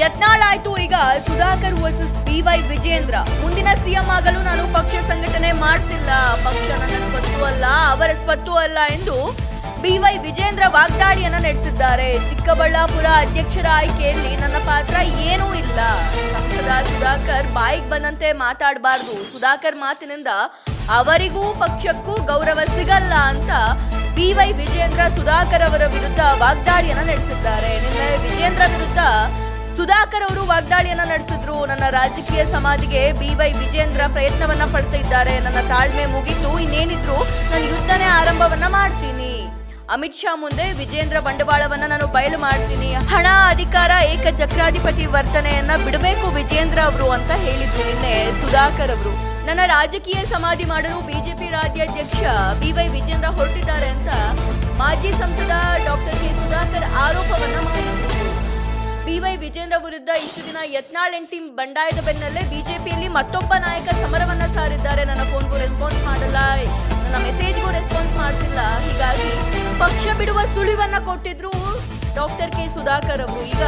ಯತ್ನಾಳ್ ಆಯ್ತು ಈಗ Sudhakar versus B Y Vijayendra ಮುಂದಿನ ಸಿಎಂ ಆಗಲು ನಾನು ಪಕ್ಷ ಸಂಘಟನೆ ಮಾಡ್ತಿಲ್ಲ. ಪಕ್ಷ ನನ್ನ ಸ್ವತ್ತು ಅಲ್ಲ, ಅವರ ಸ್ವತ್ತು ಅಲ್ಲ ಎಂದು ಬಿ ವೈ ವಿಜೇಂದ್ರ ವಾಗ್ದಾಳಿಯನ್ನ ನಡೆಸಿದ್ದಾರೆ. ಚಿಕ್ಕಬಳ್ಳಾಪುರ ಅಧ್ಯಕ್ಷರ ಆಯ್ಕೆಯಲ್ಲಿ ನನ್ನ ಪಾತ್ರ ಏನೂ ಇಲ್ಲ. ಸಂಸದ ಸುಧಾಕರ್ ಬಾಯಿಗೆ ಬಂದಂತೆ ಮಾತಾಡಬಾರ್ದು. ಸುಧಾಕರ್ ಮಾತಿನಿಂದ ಅವರಿಗೂ ಪಕ್ಷಕ್ಕೂ ಗೌರವ ಸಿಗಲ್ಲ ಅಂತ ಬಿ ವೈ ವಿಜೇಂದ್ರ ಸುಧಾಕರ್ ಅವರ ವಿರುದ್ಧ ವಾಗ್ದಾಳಿಯನ್ನ ನಡೆಸಿದ್ದಾರೆ. ನಿನ್ನೆ ವಿಜೇಂದ್ರ ವಿರುದ್ಧ ಸುಧಾಕರ್ ಅವರು ವಾಗ್ದಾಳಿಯನ್ನ ನಡೆಸಿದ್ರು. ನನ್ನ ರಾಜಕೀಯ ಸಮಾಧಿಗೆ ಬಿ ವೈ ವಿಜೇಂದ್ರ ಪ್ರಯತ್ನವನ್ನ ಪಡ್ತಾ ಇದ್ದಾರೆ ನನ್ನ ತಾಳ್ಮೆ ಮುಗಿತು. ಇನ್ನೇನಿದ್ರು ನಾನು ಯುದ್ಧನೇ ಆರಂಭವನ್ನ ಮಾಡ್ತೀನಿ. ಅಮಿತ್ ಶಾ ಮುಂದೆ ವಿಜೇಂದ್ರ ಬಂಡವಾಳವನ್ನ ನಾನು ಬಯಲು ಮಾಡ್ತೀನಿ. ಹಣ, ಅಧಿಕಾರ ಏಕ ಚಕ್ರಾಧಿಪತಿ ವರ್ತನೆಯನ್ನ ಬಿಡಬೇಕು ವಿಜೇಂದ್ರ ಅವರು ಅಂತ ಹೇಳಿದ್ರು ನಿನ್ನೆ ಸುಧಾಕರ್ ಅವರು. ನನ್ನ ರಾಜಕೀಯ ಸಮಾಧಿ ಮಾಡಲು ಬಿಜೆಪಿ ರಾಜ್ಯಾಧ್ಯಕ್ಷ ಬಿ ವೈ ವಿಜೇಂದ್ರ ಹೊರಟಿದ್ದಾರೆ ಅಂತ ಮಾಜಿ ಸಂಸದ ಡಾಕ್ಟರ್ ಕೆ ಸುಧಾಕರ್ ಆರೋಪವನ್ನ ಮಾಡಿದ್ರು. ಬಿ ವೈ ವಿಜೇಂದ್ರ ವಿರುದ್ಧ ಇಷ್ಟು ದಿನ ಯತ್ನಾಳ್ ಟೀಮ್ ಬಂಡಾಯದ ಬೆನ್ನಲ್ಲೇ ಬಿಜೆಪಿಯಲ್ಲಿ ಮತ್ತೊಬ್ಬ ನಾಯಕ ಸಮರವನ್ನ ಸಾರಿದ್ದಾರೆ. ನನ್ನ ಫೋನ್ಗೂ ರೆಸ್ಪಾನ್ಸ್ ಮಾಡಲ್ಲ. ನನ್ನ ಮೆಸೇಜ್ಗೂ ರೆಸ್ಪಾನ್ಸ್ ಮಾಡ್ತಿಲ್ಲ. ಹೀಗಾಗಿ ಪಕ್ಷ ಬಿಡುವ ಸುಳಿವನ್ನ ಕೊಟ್ಟಿದ್ರು ಡಾಕ್ಟರ್ ಕೆ ಸುಧಾಕರ್ ಅವರು. ಈಗ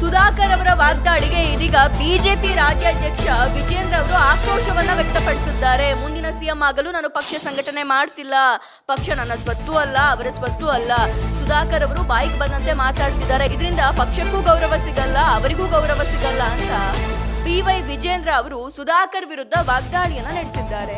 ಸುಧಾಕರ್ ಅವರ ವಾಗ್ದಾಳಿಗೆ ಇದೀಗ ಬಿಜೆಪಿ ರಾಜ್ಯಾಧ್ಯಕ್ಷ ವಿಜೇಂದ್ರ ಅವರು ಆಕ್ರೋಶವನ್ನ ವ್ಯಕ್ತಪಡಿಸಿದ್ದಾರೆ. ಮುಂದಿನ ಸಿಎಂ ಆಗಲು ನಾನು ಪಕ್ಷ ಸಂಘಟನೆ ಮಾಡ್ತಿಲ್ಲ. ಪಕ್ಷ ನನ್ನ ಸ್ವತ್ತು ಅಲ್ಲ, ಅವರ ಸ್ವತ್ತು ಅಲ್ಲ. ಸುಧಾಕರ್ ಅವರು ಬಾಯಿಗೆ ಬಂದಂತೆ ಮಾತಾಡ್ತಿದ್ದಾರೆ. ಇದರಿಂದ ಪಕ್ಷಕ್ಕೂ ಗೌರವ ಸಿಗಲ್ಲ, ಅವರಿಗೂ ಗೌರವ ಸಿಗಲ್ಲ ಅಂತ ಬಿ ವೈ ವಿಜೇಂದ್ರ ಅವರು ಸುಧಾಕರ್ ವಿರುದ್ಧ ವಾಗ್ದಾಳಿಯನ್ನ ನಡೆಸಿದ್ದಾರೆ.